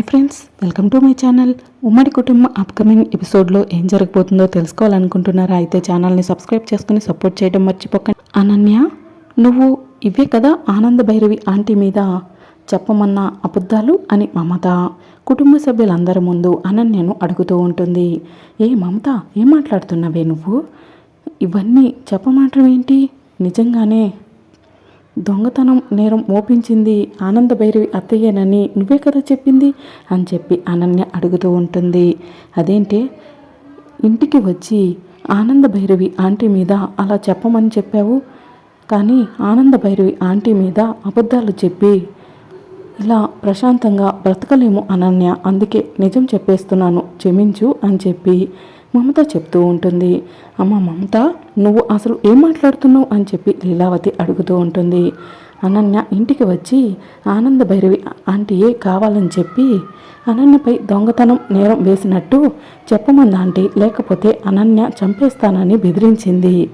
Hi friends welcome to my channel. ఉమ్మడి కుటుంబం upcoming ఎపిసోడ్లో ఏం జరగబోతుందో తెలుసుకోవాలనుకుంటున్నారా? అయితే ఛానల్ని సబ్స్క్రైబ్ చేసుకుని సపోర్ట్ చేయడం మర్చిపోకండి. అనన్య నువ్వు ఇవే కదా ఆనంద భైరవి ఆంటీ మీద చెప్పమన్న అబద్ధాలు అని మమత కుటుంబ సభ్యులందరి ముందు అనన్యను అడుగుతూ ఉంటుంది. ఏ మమత ఏం మాట్లాడుతున్నావే నువ్వు? ఇవన్నీ చెప్పమాటం ఏంటి నిజంగానే దొంగతనం నేరం మోపించింది ఆనంద భైరవి అత్తయ్యనని నువ్వే కదా చెప్పింది అని చెప్పి అనన్య అడుగుతూ ఉంటుంది. అదేంటి ఇంటికి వచ్చి ఆనంద భైరవి ఆంటీ మీద అలా చెప్పమని చెప్పావు. కానీ ఆనంద భైరవి ఆంటీ మీద అబద్ధాలు చెప్పి ఇలా ప్రశాంతంగా బ్రతకలేము అనన్య అందుకే నిజం చెప్పేస్తున్నాను క్షమించు అని చెప్పి మమత చెప్తూ ఉంటుంది. అమ్మ మమత నువ్వు అసలు ఏం మాట్లాడుతున్నావు? అని చెప్పి లీలావతి అడుగుతూ ఉంటుంది. అనన్య ఇంటికి వచ్చి ఆనంద భైరవి ఆంటీయే కావాలని చెప్పి అనన్యపై దొంగతనం నేరం వేసినట్టు చెప్పమంది ఆంటీ. లేకపోతే అనన్య చంపేస్తానని బెదిరించింది.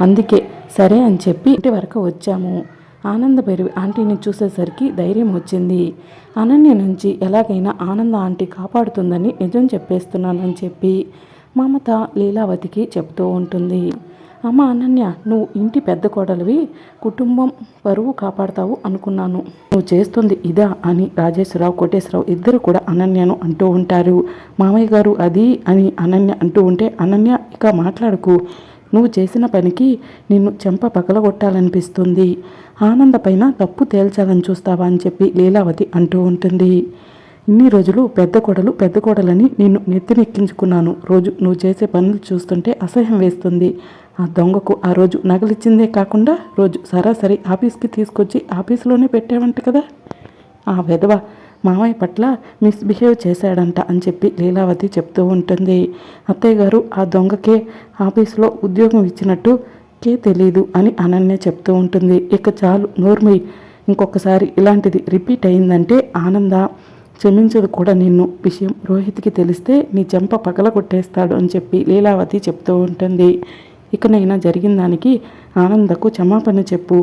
అందుకే సరే అని చెప్పి ఇంటి వరకు వచ్చాము. ఆనంద భైరవి ఆంటీని చూసేసరికి ధైర్యం వచ్చింది. అనన్య నుంచి ఎలాగైనా ఆనంద ఆంటీ కాపాడుతుందని నిజం చెప్పేస్తున్నానని చెప్పి మమత లీలావతికి చెప్తూ ఉంటుంది. అమ్మ అనన్య నువ్వు ఇంటి పెద్ద కోడలివి. కుటుంబం పరువు కాపాడతావు అనుకున్నాను. నువ్వు చేస్తుంది ఇదా అని రాజేశ్వరరావు కోటేశ్వరరావు ఇద్దరు కూడా అనన్యను అంటూ ఉంటారు. మామయ్య గారు అది అని అనన్య అంటూ ఉంటే అనన్య ఇక మాట్లాడుకు. నువ్వు చేసిన పనికి నిన్ను చెంప పగలగొట్టాలనిపిస్తుంది. ఆనంద పైన తప్పు తేల్చాలని చూస్తావా అని చెప్పి లీలావతి అంటూ ఉంటుంది. ఇన్ని రోజులు పెద్ద కోడలు పెద్ద కోడలని నిన్ను నెత్తినెక్కించుకున్నాను. రోజు నువ్వు చేసే పనులు చూస్తుంటే అసహ్యం వేస్తుంది. ఆ దొంగకు ఆ రోజు నగలిచ్చిందే కాకుండా రోజు సరాసరి ఆఫీస్కి తీసుకొచ్చి ఆఫీసులోనే పెట్టావంట కదా? ఆ విధవ మామయ్య పట్ల మిస్బిహేవ్ చేశాడంట అని చెప్పి లీలావతి చెప్తూ ఉంటుంది. అత్తయ్య గారు ఆ దొంగకే ఆఫీసులో ఉద్యోగం ఇచ్చినట్టు కే తెలీదు అని అనన్య చెప్తూ ఉంటుంది. ఇక చాలు నోర్మి. ఇంకొకసారి ఇలాంటిది రిపీట్ అయిందంటే ఆనంద. క్షమించదు కూడా నిన్ను. విషయం రోహిత్కి తెలిస్తే నీ చెంప పగల కొట్టేస్తాడు అని చెప్పి లీలావతి చెప్తూ ఉంటుంది. ఇకనైనా జరిగిన దానికి ఆనందకు క్షమాపణ చెప్పు.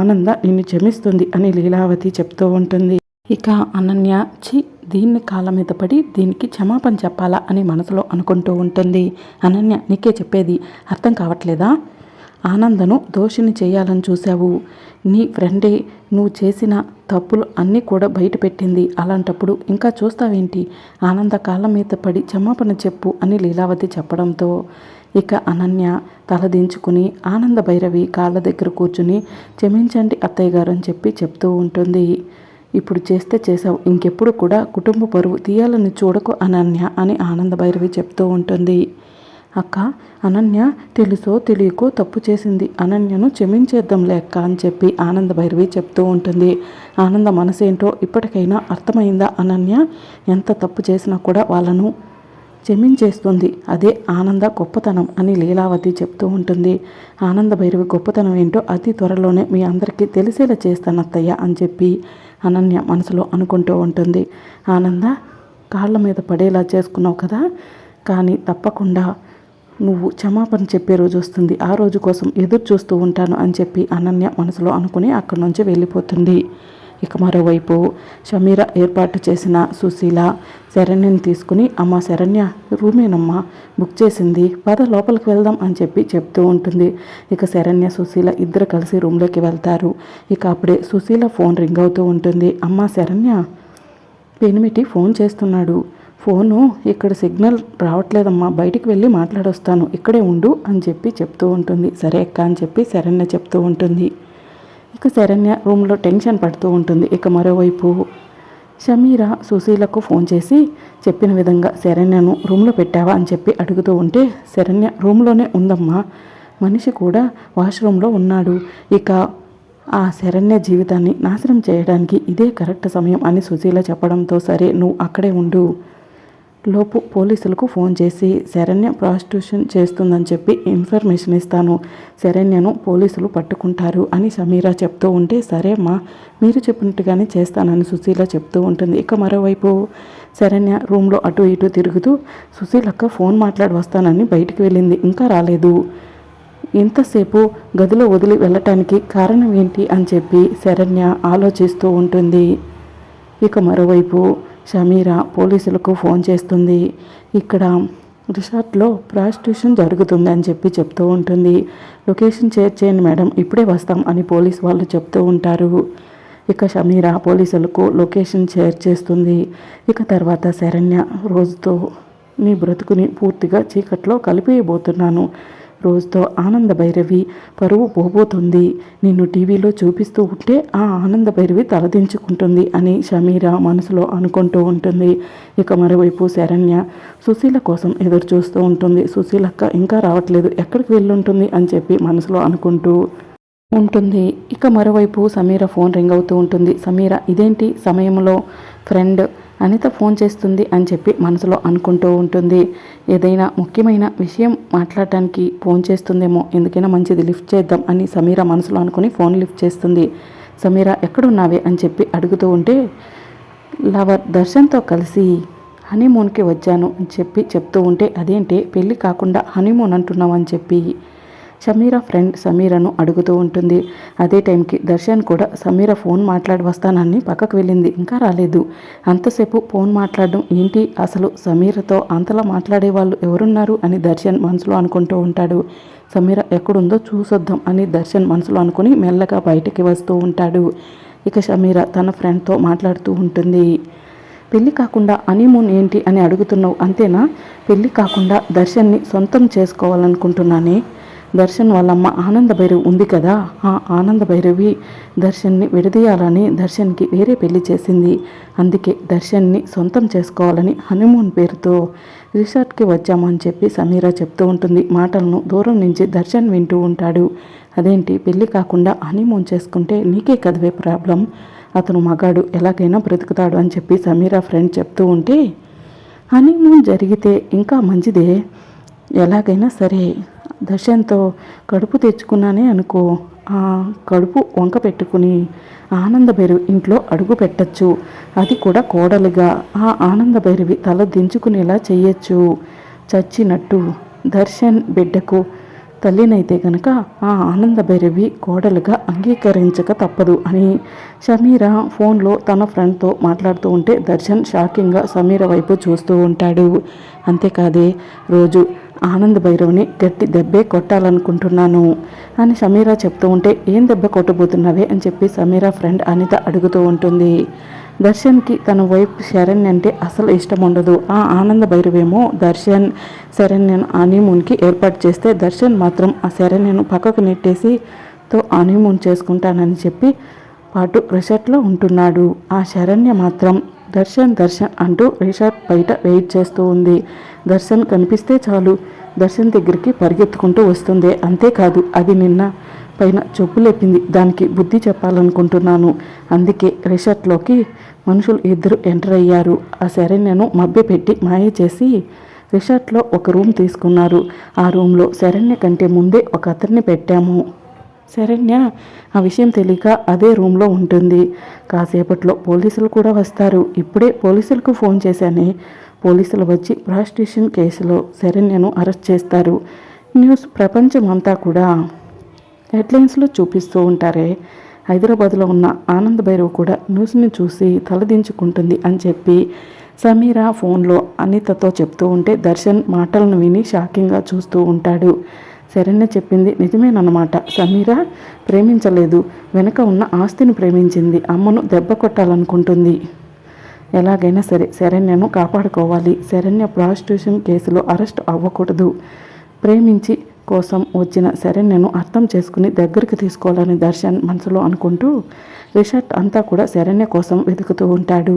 ఆనంద నిన్ను క్షమిస్తుంది అని లీలావతి చెప్తూ ఉంటుంది. ఇక అనన్య చి దీన్ని కాళ్ళ మీద పడి దీనికి క్షమాపణ చెప్పాలా అని మనసులో అనుకుంటూ ఉంటుంది. అనన్య నీకే చెప్పేది అర్థం కావట్లేదా? ఆనందను దోషిని చేయాలని చూశావు. నీ ఫ్రెండే నువ్వు చేసిన తప్పులు అన్నీ కూడా బయట పెట్టింది అలాంటప్పుడు ఇంకా చూస్తావేంటి? ఆనంద కాళ్ళ మీద పడి క్షమాపణ చెప్పు అని లీలావతి చెప్పడంతో ఇక అనన్య తలదించుకుని ఆనంద భైరవి కాళ్ళ దగ్గర కూర్చుని క్షమించండి అత్తయ్య గారు అని చెప్పి చెప్తూ ఉంటుంది. ఇప్పుడు చేస్తే చేసావు. ఇంకెప్పుడు కూడా కుటుంబ పరువు తీయాలని చూడకు అనన్య అని ఆనంద భైరవి చెప్తూ ఉంటుంది. అక్క అనన్య తెలుసో తెలియకో తప్పు చేసింది. అనన్యను క్షమించేద్దాం అక్క అని చెప్పి ఆనంద భైరవి చెప్తూ ఉంటుంది. ఆనంద మనసేంటో ఇప్పటికైనా అర్థమైందా? అనన్య ఎంత తప్పు చేసినా కూడా వాళ్ళను క్షమించేస్తుంది. అదే ఆనంద గొప్పతనం అని లీలావతి చెప్తూ ఉంటుంది. ఆనంద భైరవి గొప్పతనం ఏంటో అతి త్వరలోనే మీ అందరికీ తెలిసేలా చేస్తాను అత్తయ్య అని చెప్పి అనన్య మనసులో అనుకుంటూ ఉంటుంది. ఆనంద కాళ్ళ మీద పడేలా చేసుకున్నావు కదా? కానీ తప్పకుండా నువ్వు క్షమాపణ చెప్పే రోజు వస్తుంది. ఆ రోజు కోసం ఎదురు చూస్తూ ఉంటాను అని చెప్పి అనన్య మనసులో అనుకుని అక్కడి నుంచి వెళ్ళిపోతుంది. ఇక మరోవైపు షమీర ఏర్పాటు చేసిన సుశీల శరణ్యని తీసుకుని అమ్మ శరణ్య రూమేనమ్మా బుక్ చేసింది. పద లోపలికి వెళ్దాం అని చెప్పి చెప్తూ ఉంటుంది. ఇక శరణ్య సుశీల ఇద్దరు కలిసి రూమ్లోకి వెళ్తారు. ఇక అప్పుడే సుశీల ఫోన్ రింగ్ అవుతూ ఉంటుంది. అమ్మ శరణ్య పెనిమిటి ఫోన్ చేస్తున్నాడు. ఫోను ఇక్కడ సిగ్నల్ రావట్లేదమ్మా బయటికి వెళ్ళి మాట్లాడొస్తాను ఇక్కడే ఉండు అని చెప్పి చెప్తూ ఉంటుంది. సరే అక్క అని చెప్పి శరణ్య చెప్తూ ఉంటుంది. ఇక శరణ్య రూమ్లో టెన్షన్ పడుతూ ఉంటుంది. ఇక మరోవైపు షమీర సుశీలకు ఫోన్ చేసి చెప్పిన విధంగా శరణ్యను రూమ్లో పెట్టావా? అని చెప్పి అడుగుతూ ఉంటే శరణ్య రూమ్లోనే ఉందమ్మా మనిషి కూడా వాష్రూమ్లో ఉన్నాడు. ఇక ఆ శరణ్య జీవితాన్ని నాశనం చేయడానికి ఇదే కరెక్ట్ సమయం అని సుశీల చెప్పడంతో సరే నువ్వు అక్కడే ఉండు. లోపు పోలీసులకు ఫోన్ చేసి శరణ్య ప్రాస్టిట్యూషన్ చేస్తుందని చెప్పి ఇన్ఫర్మేషన్ ఇస్తాను. శరణ్యను పోలీసులు పట్టుకుంటారు అని సమీరా చెప్తూ ఉంటే సరే అమ్మా మీరు చెప్పినట్టుగానే చేస్తానని సుశీల చెప్తూ ఉంటుంది. ఇక మరోవైపు శరణ్య రూమ్లో అటు ఇటు తిరుగుతూ సుశీలక్క ఫోన్ మాట్లాడి వస్తానని బయటికి వెళ్ళింది. ఇంకా రాలేదు. ఇంతసేపు గదిలో వదిలి వెళ్ళటానికి కారణం ఏంటి? అని చెప్పి శరణ్య ఆలోచిస్తూ ఉంటుంది. ఇక మరోవైపు షమీరా పోలీసులకు ఫోన్ చేస్తుంది. ఇక్కడ రిసార్ట్లో ప్రాస్టిట్యూషన్ జరుగుతుంది అని చెప్పి చెప్తూ ఉంటుంది. లొకేషన్ షేర్ చేయండి మేడం ఇప్పుడే వస్తాం అని పోలీస్ వాళ్ళు చెప్తూ ఉంటారు. ఇక షమీరా పోలీసులకు లొకేషన్ షేర్ చేస్తుంది. ఇక తర్వాత శరణ్య రోజుతో నీ బ్రతుకుని పూర్తిగా చీకట్లో కలిపేయబోతున్నాను. రోజుతో ఆనంద భైరవి పరువు పోబోతుంది. నిన్ను టీవీలో చూపిస్తూ ఉంటే ఆ ఆనంద భైరవి తలదించుకుంటుంది అని షమీర మనసులో అనుకుంటూ ఉంటుంది. ఇక మరోవైపు శరణ్య సుశీల కోసం ఎదురు చూస్తూ ఉంటుంది. సుశీలక్క ఇంకా రావట్లేదు. ఎక్కడికి వెళ్ళుంటుంది అని చెప్పి మనసులో అనుకుంటూ ఉంటుంది. ఇక మరోవైపు సమీర ఫోన్ రింగ్ అవుతూ ఉంటుంది. సమీర ఇదేంటి? సమయంలో ఫ్రెండ్ అనిత ఫోన్ చేస్తుంది అని చెప్పి మనసులో అనుకుంటూ ఉంటుంది. ఏదైనా ముఖ్యమైన విషయం మాట్లాడటానికి ఫోన్ చేస్తుందేమో ఎందుకైనా మంచిది లిఫ్ట్ చేద్దాం అని సమీర మనసులో అనుకుని ఫోన్ లిఫ్ట్ చేస్తుంది. సమీర ఎక్కడున్నావే? అని చెప్పి అడుగుతూ ఉంటే లవర్ దర్శన్తో కలిసి హనీమూన్కి వచ్చాను అని చెప్పి చెప్తూ ఉంటే అదేంటి పెళ్ళి కాకుండా హనీమూన్ అంటున్నావు అని చెప్పి షమీరా ఫ్రెండ్ సమీరను అడుగుతూ ఉంటుంది. అదే టైంకి దర్శన్ కూడా సమీర ఫోన్ మాట్లాడి వస్తానని పక్కకు వెళ్ళింది. ఇంకా రాలేదు. అంతసేపు ఫోన్ మాట్లాడడం ఏంటి? అసలు సమీరతో అంతలా మాట్లాడే వాళ్ళు ఎవరున్నారు? అని దర్శన్ మనసులో అనుకుంటూ ఉంటాడు. సమీర ఎక్కడుందో చూసొద్దాం అని దర్శన్ మనసులో అనుకుని మెల్లగా బయటికి వస్తూ ఉంటాడు. ఇక షమీర తన ఫ్రెండ్తో మాట్లాడుతూ ఉంటుంది. పెళ్ళి కాకుండా అనీమూన్ ఏంటి? అని అడుగుతున్నావు అంతేనా? పెళ్ళి కాకుండా దర్శన్ని సొంతం చేసుకోవాలనుకుంటున్నానే? దర్శన్ వాళ్ళమ్మ ఆనంద భైరవి ఉంది కదా? ఆ ఆనంద భైరవి దర్శన్ని విడదీయాలని దర్శన్కి వేరే పెళ్ళి చేసింది. అందుకే దర్శన్ని సొంతం చేసుకోవాలని హనీమూన్ పేరుతో రిసార్ట్కి వచ్చామని చెప్పి సమీరా చెప్తూ ఉంటుంది. మాటలను దూరం నుంచి దర్శన్ వింటూ ఉంటాడు. అదేంటి? పెళ్ళి కాకుండా హనీమూన్ చేసుకుంటే నీకే కదవే ప్రాబ్లం. అతను మగాడు ఎలాగైనా బ్రతుకుతాడు అని చెప్పి సమీరా ఫ్రెండ్ చెప్తూ ఉంటే హనీమూన్ జరిగితే ఇంకా మంచిదే. ఎలాగైనా సరే. దర్శన్తో కడుపు తెచ్చుకున్నానే అనుకో. ఆ కడుపు వంక పెట్టుకుని ఆనందభైరవి ఇంట్లో అడుగు పెట్టచ్చు. అది కూడా కోడలుగా. ఆ ఆనంద భైరవి తల దించుకునేలా చేయొచ్చు చచ్చినట్టు దర్శన్ బిడ్డకు తల్లినైతే గనక ఆ ఆనంద భైరవి కోడలుగా అంగీకరించక తప్పదు అని సమీర ఫోన్లో తన ఫ్రెండ్తో మాట్లాడుతూ ఉంటే దర్శన్ షాకింగ్గా సమీర వైపు చూస్తూ ఉంటాడు. అంతేకాదే రోజు ఆనంద్ భైరవ్ని గట్టి దెబ్బే కొట్టాలనుకుంటున్నాను అని సమీరా చెప్తూ ఉంటే ఏం దెబ్బ కొట్టబోతున్నావే? అని చెప్పి సమీరా ఫ్రెండ్ అనిత అడుగుతూ ఉంటుంది. దర్శన్కి తన వైపు శరణ్ అంటే అసలు ఇష్టం ఉండదు. ఆ ఆనంద భైరవేమో దర్శన్ శరణ్యను హనీమూన్కి ఏర్పాటు చేస్తే దర్శన్ మాత్రం ఆ శరణ్యను పక్కకు నెట్టేసి తో హనీమూన్ చేసుకుంటానని చెప్పి పాటు రిసార్ట్లో ఉంటున్నాడు. ఆ శరణ్య మాత్రం దర్శన్ దర్శన్ అంటూ రిసార్ట్ బయట వెయిట్ చేస్తూ ఉంది. దర్శన్ కనిపిస్తే చాలు. దర్శన్ దగ్గరికి పరిగెత్తుకుంటూ వస్తుంది. అంతేకాదు అది నిన్న పైన చెప్పులేపింది లేపింది. దానికి బుద్ధి చెప్పాలనుకుంటున్నాను. అందుకే రిసార్ట్లోకి మనుషులు ఇద్దరు ఎంటర్ అయ్యారు. ఆ శరణ్యను మభ్య పెట్టి మాయ చేసి రిసార్ట్లో ఒక రూమ్ తీసుకున్నారు. ఆ రూమ్లో శరణ్య కంటే ముందే ఒక అతన్ని పెట్టాము. శరణ్య ఆ విషయం తెలియక అదే రూమ్లో ఉంటుంది. కాసేపట్లో పోలీసులు కూడా వస్తారు. ఇప్పుడే పోలీసులకు ఫోన్ చేశానే. పోలీసులు వచ్చి ప్రాస్టిట్యూషన్ కేసులో శరణ్యను అరెస్ట్ చేస్తారు. న్యూస్ ప్రపంచం అంతా కూడా హెడ్లైన్స్లో చూపిస్తూ ఉంటారే. హైదరాబాద్లో ఉన్న ఆనంద్ భైరవ్ కూడా న్యూస్ని చూసి తలదించుకుంటుంది అని చెప్పి సమీరా ఫోన్లో అనితతో చెప్తూ ఉంటే దర్శన్ మాటలను విని షాకింగ్గా చూస్తూ ఉంటాడు. శరణ్య చెప్పింది నిజమేనన్నమాట. సమీర ప్రేమించలేదు. వెనుక ఉన్న ఆస్తిని ప్రేమించింది. అమ్మను దెబ్బ కొట్టాలనుకుంటుంది. ఎలాగైనా సరే శరణ్యను కాపాడుకోవాలి. శరణ్య ప్రాస్టిట్యూషన్ కేసులో అరెస్ట్ అవ్వకూడదు. ప్రేమించి కోసం వచ్చిన శరణ్యను అర్థం చేసుకుని దగ్గరికి తీసుకోవాలని దర్శన్ మనసులో అనుకుంటూ రిషర్ట్ అంతా కూడా శరణ్య కోసం వెతుకుతూ ఉంటాడు.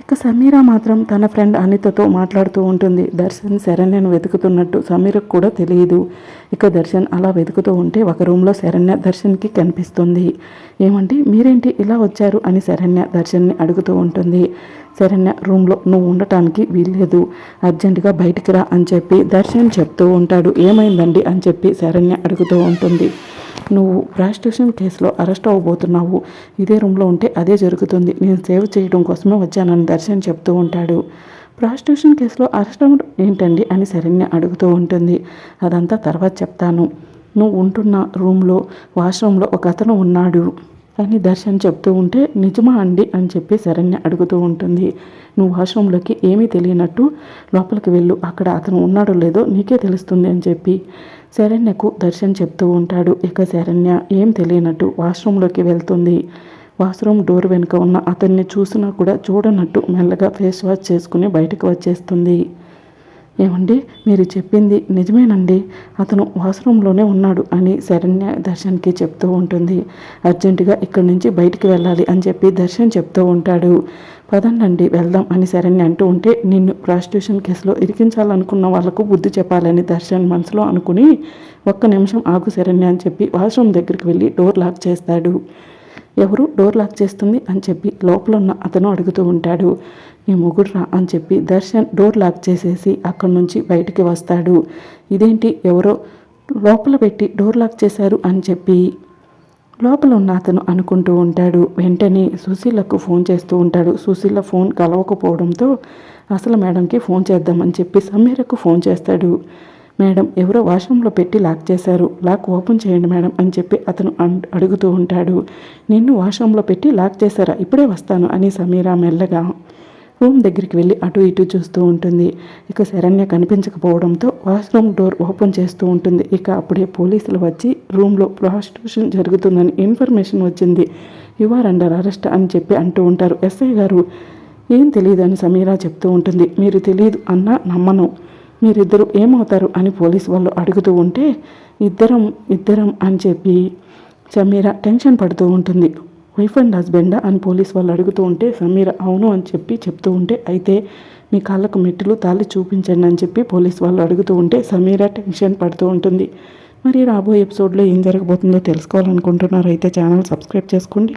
ఇక సమీర మాత్రం తన ఫ్రెండ్ అనితతో మాట్లాడుతూ ఉంటుంది. దర్శన్ శరణ్యను వెతుకుతున్నట్టు సమీరకు కూడా తెలియదు. ఇక దర్శన్ అలా వెతుకుతూ ఉంటే ఒక రూమ్లో శరణ్య దర్శన్కి కనిపిస్తుంది. ఏమంటే మీరేంటి ఇలా వచ్చారు అని శరణ్య దర్శన్ని అడుగుతూ ఉంటుంది. శరణ్య రూమ్లో నువ్వు ఉండటానికి వీల్లేదు. అర్జెంటుగా బయటికి రా అని చెప్పి దర్శన్ చెప్తూ ఉంటాడు. ఏమైందండి అని చెప్పి శరణ్య అడుగుతూ ఉంటుంది. నువ్వు ప్రాస్టిట్యూషన్ కేసులో అరెస్ట్ అవ్వబోతున్నావు. ఇదే రూమ్లో ఉంటే అదే జరుగుతుంది. నేను సేవ్ చేయడం కోసమే వచ్చానని దర్శన్ చెప్తూ ఉంటాడు. ప్రాస్టిట్యూషన్ కేసులో అరెస్ట్ అవ్వడం ఏంటండి అని శరణ్య అడుగుతూ ఉంటుంది. అదంతా తర్వాత చెప్తాను. నువ్వు ఉంటున్న రూమ్లో వాష్రూమ్లో ఒక అతను ఉన్నాడు అని దర్శన్ చెప్తూ ఉంటే నిజమా అండి? అని చెప్పి శరణ్య అడుగుతూ ఉంటుంది. నువ్వు వాష్రూమ్లోకి ఏమీ తెలియనట్టు లోపలికి వెళ్ళు. అక్కడ అతను ఉన్నాడో లేదో నీకే తెలుస్తుంది అని చెప్పి శరణ్యకు దర్శన్ చెప్తూ ఉంటాడు. ఇక శరణ్య ఏం తెలియనట్టు వాష్రూమ్లోకి వెళ్తుంది. వాష్రూమ్ డోర్ వెనుక ఉన్న అతన్ని చూసినా కూడా చూడనట్టు మెల్లగా ఫేస్ వాష్ చేసుకుని బయటకు వచ్చేస్తుంది. ఏమండి? మీరు చెప్పింది నిజమేనండి. అతను వాష్రూమ్లోనే ఉన్నాడు అని శరణ్య దర్శన్కి చెప్తూ ఉంటుంది. అర్జెంటుగా ఇక్కడి నుంచి బయటికి వెళ్ళాలి అని చెప్పి దర్శన్ చెప్తూ ఉంటాడు. పదండి వెళ్దాం అని సరేని అంటూ ఉంటే నిన్ను ప్రాస్టిట్యూషన్ కేసులో ఇరికించాలనుకున్న వాళ్ళకు బుద్ధి చెప్పాలని దర్శన్ మనసులో అనుకుని ఒక్క నిమిషం ఆగు శరణ్య అని చెప్పి వాష్రూమ్ దగ్గరికి వెళ్ళి డోర్ లాక్ చేస్తాడు. ఎవరు డోర్ లాక్ చేస్తుంది అని చెప్పి లోపల ఉన్న అతను అడుగుతూ ఉంటాడు. నీ మొగుడురా అని చెప్పి దర్శన్ డోర్ లాక్ చేసేసి అక్కడి నుంచి బయటికి వస్తాడు. ఇదేంటి? ఎవరో లోపల పెట్టి డోర్ లాక్ చేశారు అని చెప్పి లోపల ఉన్న అతను అనుకుంటూ ఉంటాడు. వెంటనే సుశీలకు ఫోన్ చేస్తూ ఉంటాడు. సుశీల ఫోన్ కలవకపోవడంతో అసలు మేడంకి ఫోన్ చేద్దామని చెప్పి సమీరకు ఫోన్ చేస్తాడు. మేడం ఎవరో వాష్రూమ్లో పెట్టి లాక్ చేశారు. లాక్ ఓపెన్ చేయండి మేడం అని చెప్పి అతను అడుగుతూ ఉంటాడు. నిన్ను వాష్రూమ్లో పెట్టి లాక్ చేశారా? ఇప్పుడే వస్తాను అని సమీరా మెల్లగా రూమ్ దగ్గరికి వెళ్ళి అటు ఇటు చూస్తూ ఉంటుంది. ఇక శరణ్య కనిపించకపోవడంతో వాష్రూమ్ డోర్ ఓపెన్ చేస్తూ ఉంటుంది. ఇక అప్పుడే పోలీసులు వచ్చి రూమ్లో ప్రాస్టిట్యూషన్ జరుగుతుందని ఇన్ఫర్మేషన్ వచ్చింది. యు ఆర్ అండర్ అరెస్ట్ అని చెప్పి అంటూ ఉంటారు. ఎస్ఐ గారు ఏం తెలియదు అని సమీరా చెప్తూ ఉంటుంది. మీరు తెలియదు అన్న నమ్మను. మీరిద్దరు ఏమవుతారు అని పోలీసు వాళ్ళు అడుగుతూ ఉంటే ఇద్దరం ఇద్దరం అని చెప్పి సమీర టెన్షన్ పడుతూ ఉంటుంది. వైఫ్ అండ్ హస్బెండా అని పోలీస్ వాళ్ళు అడుగుతూ ఉంటే సమీర అవును అని చెప్పి చెప్తూ ఉంటే అయితే మీ కాళ్ళకు మెట్టులు తాళి చూపించండి అని చెప్పి పోలీస్ వాళ్ళు అడుగుతూ ఉంటే సమీర టెన్షన్ పడుతూ ఉంటుంది. మరి రాబోయే ఎపిసోడ్లో ఏం జరగబోతుందో తెలుసుకోవాలనుకుంటున్నారు. అయితే ఛానల్ సబ్స్క్రైబ్ చేసుకోండి.